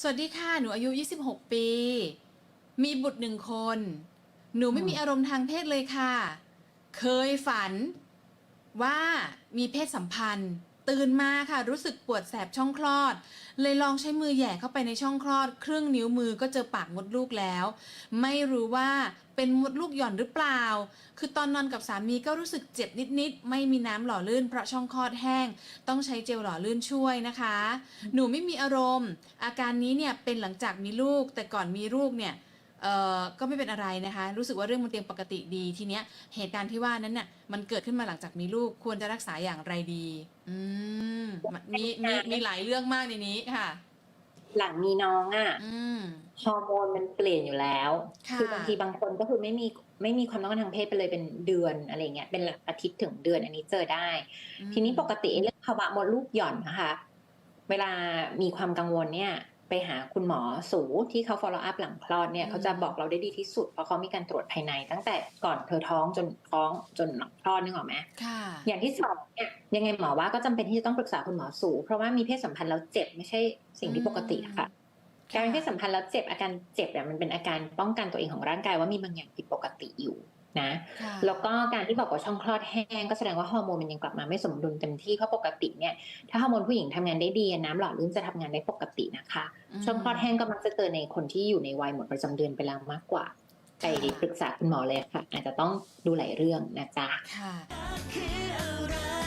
สวัสดีค่ะ หนูอายุ 26 ปี มีบุตรหนึ่งคน หนูไม่มีอารมณ์ทางเพศเลยค่ะ เคยฝันว่ามีเพศสัมพันธ์ ตื่นมาค่ะรู้สึกปวดแสบช่องคลอด เลยลองใช้มือแหย่เข้าไปในช่องคลอด ครึ่งนิ้วมือก็เจอปากมดลูกแล้ว ไม่รู้ว่าเป็นมดลูกหย่อนหรือเปล่า คือตอนนอนกับสามีก็รู้สึกเจ็บนิดๆ ไม่มีน้ำหล่อลื่นเพราะช่องคลอดแห้ง ต้องใช้เจลหล่อลื่นช่วยนะคะ หนูไม่มีอารมณ์ อาการนี้เนี่ยเป็นหลังจากมีลูกแต่ก่อนมีลูกเนี่ย เอ่อก็ไม่เป็นอะไรนะคะ รู้สึกว่าเรื่องมันเตียงปกติดีทีเนี้ยเหตุการณ์ที่ว่านั้นน่ะมันเกิดขึ้นมาหลังจากมีลูกควรจะรักษาอย่างไรดี อืมมีมีมีหลายเรื่องมากในนี้ค่ะ หลังมีน้องอะอืมฮอร์โมนมันเปลี่ยนอยู่แล้วค่ะอบางทีบางคนก็คือไม่มีไม่มีความต้องการทางเพศไปเลยเป็นเดือนอะไรเงี้ยเป็นหลักอาทิตย์ถึงเดือนอันนี้เจอได้ ทีนี้ปกติเรื่องภาวะมดลูกหย่อนนะคะ เวลามีความกังวลเนี่ย ไปหาคุณหมอสูที่เขา follow up หลังคลอดเนี่ยอืมเขาจะบอกเราได้ดีที่สุดเพราะเขามีการตรวจภายใน ตั้งแต่ก่อนเธอท้องจนท้องจนหลังคลอดนึกออกไหมค่ะอย่างที่สองเนี่ยยังไงหมอว่าก็จำเป็นที่จะต้องปรึกษาคุณหมอสูเพราะว่ามีเพศสัมพันธ์แล้วเจ็บไม่ใช่สิ่งที่ปกติค่ะการมีเพศสัมพันธ์แล้วเจ็บอาการเจ็บเนี่ยมันเป็นอาการป้องกันตัวเองของร่างกายว่ามีบางอย่างผิดปกติอยู่ นะค่ะแล้วก็การที่บอกว่าช่องคลอดแห้งก็แสดงว่าฮอร์โมนมันยังกลับมาไม่สมดุลเต็มที่เพราะปกติเนี่ยถ้าฮอร์โมนผู้หญิงทำงานได้ดีน้ำหล่อลื่นจะทำงานได้ปกตินะคะ ช่องคลอดแห้งก็มักจะเจอในคนที่อยู่ในวัยหมดประจำเดือนไปแล้วมากกว่าไปปรึกษาคุณหมอเลยค่ะ อาจจะต้องดูหลายเรื่องนะจ๊ะค่ะคืออะไร